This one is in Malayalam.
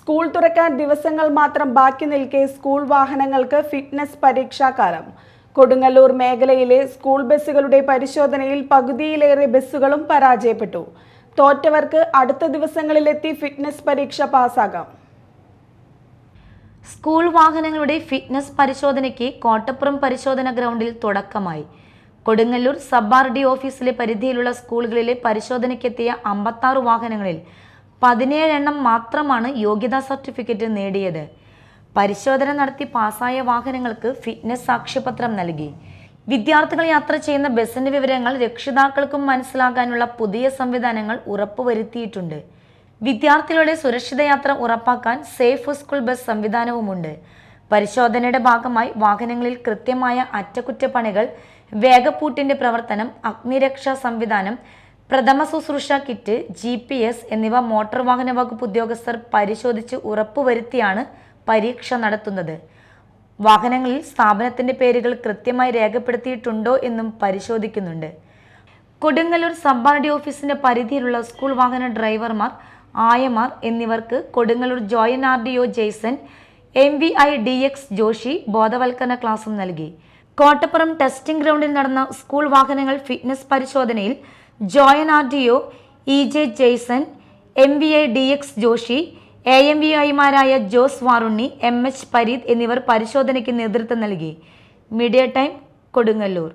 സ്കൂൾ തുറക്കാൻ ദിവസങ്ങൾ മാത്രം ബാക്കി നിൽക്കെ സ്കൂൾ വാഹനങ്ങൾക്ക് ഫിറ്റ്നസ് പരീക്ഷാകാലം കൊടുങ്ങല്ലൂർ മേഖലയിലെ സ്കൂൾ ബസ്സുകളുടെ പരിശോധനയിൽ പകുതിയിലേറെ ബസ്സുകളും പരാജയപ്പെട്ടു. തോറ്റവർക്ക് അടുത്ത ദിവസങ്ങളിലെത്തി ഫിറ്റ്നസ് പരീക്ഷ പാസ്സാകാം സ്കൂൾ വാഹനങ്ങളുടെ ഫിറ്റ്നസ് പരിശോധനയ്ക്ക് കോട്ടപ്പുറം പരിശോധന ഗ്രൗണ്ടിൽ തുടക്കമായി. കൊടുങ്ങല്ലൂർ സബ് ഡി ഓഫീസിലെ പരിധിയിലുള്ള സ്കൂളുകളിലെ പരിശോധനയ്ക്കെത്തിയ അമ്പത്താറ് വാഹനങ്ങളിൽ പതിനേഴ് എണ്ണം മാത്രമാണ് യോഗ്യതാ സർട്ടിഫിക്കറ്റ് നേടിയത്. പരിശോധന നടത്തി പാസ്സായ വാഹനങ്ങൾക്ക് ഫിറ്റ്നസ് സാക്ഷ്യപത്രം നൽകി. വിദ്യാർത്ഥികൾ യാത്ര ചെയ്യുന്ന ബസിന്റെ വിവരങ്ങൾ രക്ഷിതാക്കൾക്കും മനസ്സിലാക്കാനുള്ള പുതിയ സംവിധാനങ്ങൾ ഉറപ്പുവരുത്തിയിട്ടുണ്ട്. വിദ്യാർത്ഥികളുടെ സുരക്ഷിത യാത്ര ഉറപ്പാക്കാൻ സേഫ് സ്കൂൾ ബസ് സംവിധാനവുമുണ്ട്. പരിശോധനയുടെ ഭാഗമായി വാഹനങ്ങളിൽ കൃത്യമായ അറ്റകുറ്റപ്പണികൾ വേഗപ്പൂട്ടിന്റെ പ്രവർത്തനം അഗ്നിരക്ഷാ സംവിധാനം പ്രഥമ ശുശ്രൂഷ കിറ്റ് ജി പി എസ് എന്നിവ മോട്ടോർ വാഹന വകുപ്പ് ഉദ്യോഗസ്ഥർ പരിശോധിച്ച് ഉറപ്പുവരുത്തിയാണ് പരീക്ഷ നടത്തുന്നത്. വാഹനങ്ങളിൽ സ്ഥാപനത്തിന്റെ പേരുകൾ കൃത്യമായി രേഖപ്പെടുത്തിയിട്ടുണ്ടോ എന്നും പരിശോധിക്കുന്നുണ്ട്. കൊടുങ്ങല്ലൂർ സബ് ആർ ഓഫീസിന്റെ പരിധിയിലുള്ള സ്കൂൾ വാഹന ഡ്രൈവർമാർ ആയമാർ എന്നിവർക്ക് Kodungallur joint R D O Jaison M V I D X Joshi ബോധവൽക്കരണ ക്ലാസും നൽകി. കോട്ടപ്പുറം ടെസ്റ്റിംഗ് ഗ്രൗണ്ടിൽ നടന്ന സ്കൂൾ വാഹനങ്ങൾ ഫിറ്റ്നസ് പരിശോധനയിൽ joint R D O E J Jaison M V A D X Joshi A M V ഐമാരായ ജോസ് വാറുണ്ണി എം എച്ച് പരീത് എന്നിവർ പരിശോധനയ്ക്ക് നേതൃത്വം നൽകി. Media time Kodungallur.